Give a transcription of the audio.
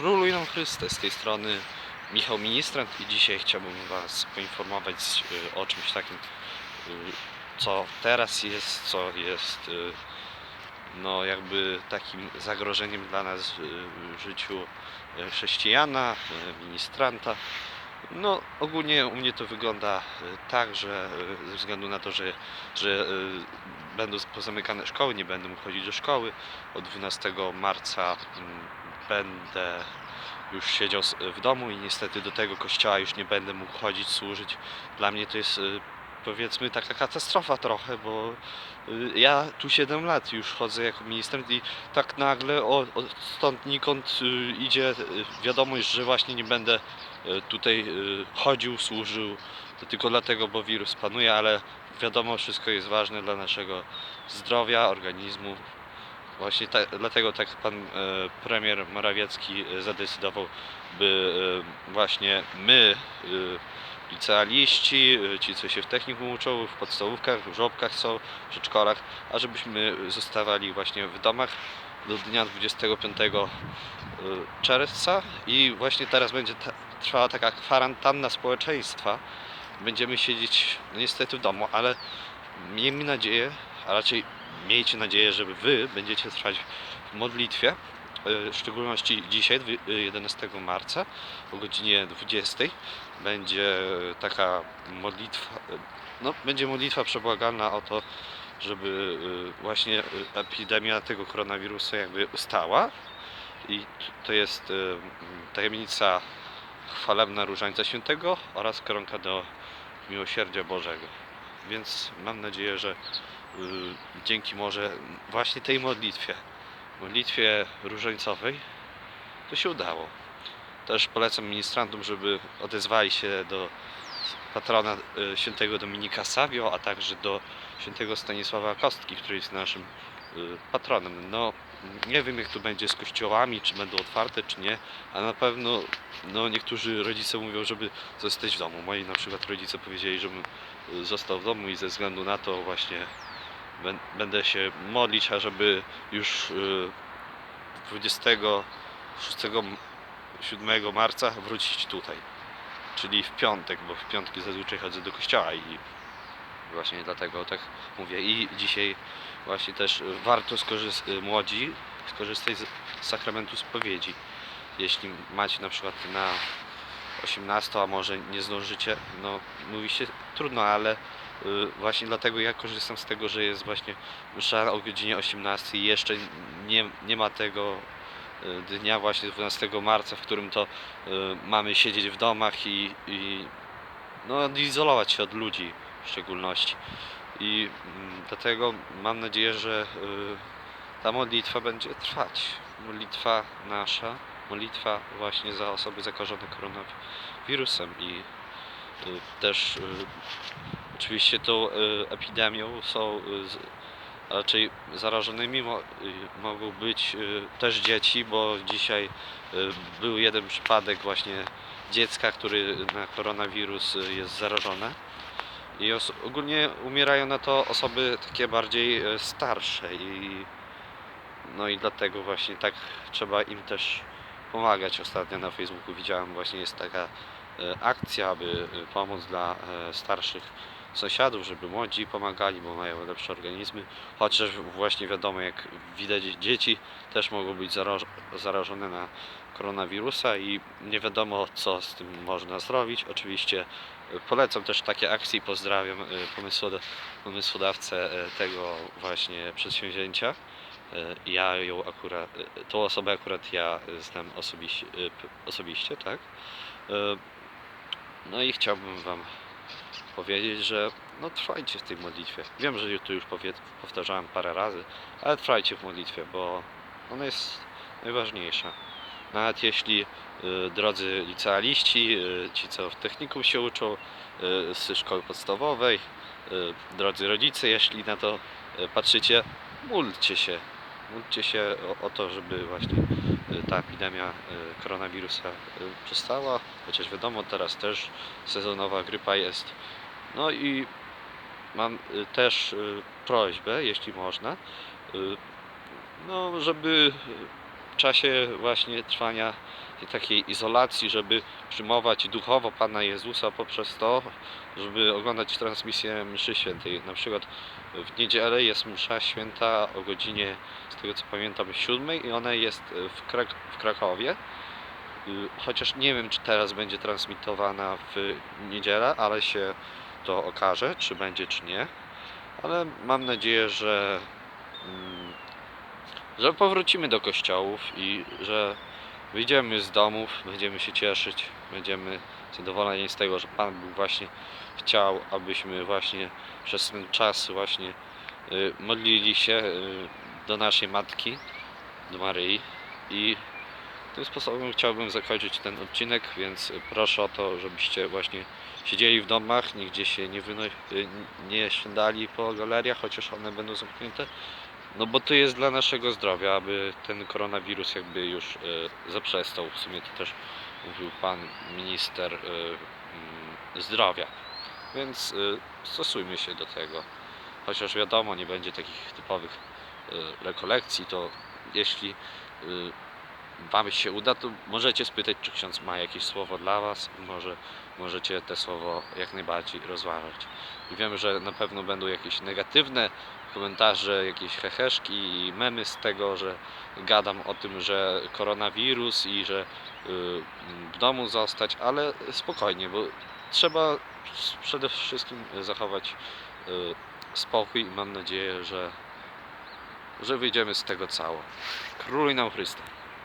Króluj nam Chryste, z tej strony Michał Ministrant i dzisiaj chciałbym Was poinformować y, o czymś takim, y, co teraz jest, co jest y, no jakby takim zagrożeniem dla nas w życiu chrześcijana, ministranta. No ogólnie u mnie to wygląda y, tak, że y, ze względu na to, że, że y, będą pozamykane szkoły, nie będę mógł chodzić do szkoły, od 12 marca mm, będę już siedział w domu i niestety do tego kościoła już nie będę mógł chodzić, służyć. Dla mnie to jest powiedzmy taka katastrofa trochę, bo y, ja tu 7 lat już chodzę jako ministrant i tak nagle o, o, stąd nikąd y, idzie y, wiadomość, że właśnie nie będę tutaj chodził, służył, tylko dlatego, bo wirus panuje, ale wiadomo, wszystko jest ważne dla naszego zdrowia, organizmu. Właśnie ta, dlatego tak pan premier Morawiecki zadecydował, by właśnie my, licealiści, e, ci co się w technikum uczą, w podstawówkach, w żłobkach są, w przedszkolach, a żebyśmy zostawali właśnie w domach do dnia 25 e, czerwca i właśnie teraz będzie ta, trwała taka kwarantanna społeczeństwa. Będziemy siedzieć no niestety w domu, ale miejmy nadzieję, a raczej miejcie nadzieję, że wy będziecie trwać w modlitwie, w szczególności dzisiaj, dwu- e, 11 marca o godzinie 20 będzie taka modlitwa, e, no będzie modlitwa przebłagalna o to, żeby e, właśnie e, epidemia tego koronawirusa jakby ustała i to jest e, tajemnica chwalebna Różańca Świętego oraz koronka do miłosierdzia Bożego. Więc mam nadzieję, że dzięki może właśnie tej modlitwie, modlitwie różańcowej, to się udało. Też polecam ministrantom, żeby odezwali się do patrona y, świętego Dominika Savio, a także do świętego Stanisława Kostki, który jest naszym y, patronem. No, nie wiem jak to będzie z kościołami, czy będą otwarte, czy nie, a na pewno no, niektórzy rodzice mówią, żeby zostać w domu. Moi na przykład rodzice powiedzieli, żebym y, został w domu i ze względu na to właśnie będę się modlić, ażeby już y, 26 m- 7 marca wrócić tutaj. Czyli w piątek, bo w piątki zazwyczaj chodzę do kościoła i właśnie dlatego tak mówię. I dzisiaj właśnie też y, warto skorzystać, młodzi skorzystać z sakramentu spowiedzi. Jeśli macie na przykład na 18, a może nie zdążycie, no mówi się trudno, ale y, właśnie dlatego ja korzystam z tego, że jest właśnie msza o godzinie 18 i jeszcze nie, nie ma tego y, dnia właśnie 12 marca, w którym to y, mamy siedzieć w domach i, i no, izolować się od ludzi w szczególności. I mm, dlatego mam nadzieję, że y, ta modlitwa będzie trwać. Modlitwa nasza, modlitwa właśnie za osoby zakażone koronawirusem i y, też y, oczywiście tą y, epidemią są y, z, raczej zarażonymi mo, y, mogą być też dzieci, bo dzisiaj był jeden przypadek właśnie dziecka, który na koronawirus jest zarażone. I ogólnie umierają na to osoby takie bardziej e, starsze i no i dlatego właśnie tak trzeba im też pomagać. Ostatnio na Facebooku widziałem właśnie jest taka e, akcja, aby e, pomóc dla e, starszych sąsiadów, żeby młodzi pomagali, bo mają lepsze organizmy. Chociaż właśnie wiadomo, jak widać dzieci też mogą być zaraż- zarażone na koronawirusa i nie wiadomo co z tym można zrobić. Oczywiście e, polecam też takie akcje i pozdrawiam e, pomysłoda- pomysłodawcę e, tego właśnie przedsięwzięcia. Ja ją akurat, tą osobę akurat ja znam osobiście, osobiście tak. No i chciałbym Wam powiedzieć, że no trwajcie w tej modlitwie. Wiem, że to już powtarzałem parę razy, ale trwajcie w modlitwie, bo ona jest najważniejsza. Nawet jeśli y, drodzy licealiści, y, ci co w technikum się uczą, y, z szkoły podstawowej, drodzy rodzice, jeśli na to patrzycie, módlcie się. Módlcie się o, o to, żeby właśnie ta epidemia y, koronawirusa y, przestała, chociaż wiadomo, teraz też sezonowa grypa jest. No i mam y, też prośbę, jeśli można, no żeby czasie właśnie trwania takiej izolacji, żeby przyjmować duchowo Pana Jezusa poprzez to, żeby oglądać transmisję mszy świętej. Na przykład w niedzielę jest msza święta o godzinie, z tego co pamiętam, 7 i ona jest w, Krak- w Krakowie. Chociaż nie wiem, czy teraz będzie transmitowana w niedzielę, ale się to okaże, czy będzie, czy nie. Ale mam nadzieję, że, mm, że powrócimy do kościołów i że wyjdziemy z domów, będziemy się cieszyć, będziemy zadowoleni z tego, że Pan Bóg właśnie chciał, abyśmy właśnie przez ten czas właśnie y, modlili się y, do naszej Matki, do Maryi i tym sposobem chciałbym zakończyć ten odcinek, więc proszę o to, żebyście właśnie siedzieli w domach, nigdzie się nie, wyno- y, nie ślędali po galeriach, chociaż one będą zamknięte. No bo to jest dla naszego zdrowia, aby ten koronawirus jakby już y, zaprzestał. W sumie to też mówił pan minister y, mm, zdrowia. Więc y, stosujmy się do tego. Chociaż wiadomo, nie będzie takich typowych y, rekolekcji, to jeśli y, Wam się uda, to możecie spytać, czy ksiądz ma jakieś słowo dla Was. Może możecie te słowo jak najbardziej rozważać. I wiem, że na pewno będą jakieś negatywne komentarze, jakieś heheszki i memy z tego, że gadam o tym, że koronawirus i że y, w domu zostać, ale spokojnie, bo trzeba przede wszystkim zachować y, spokój i mam nadzieję, że, że wyjdziemy z tego cało. Króluj nam Chryste.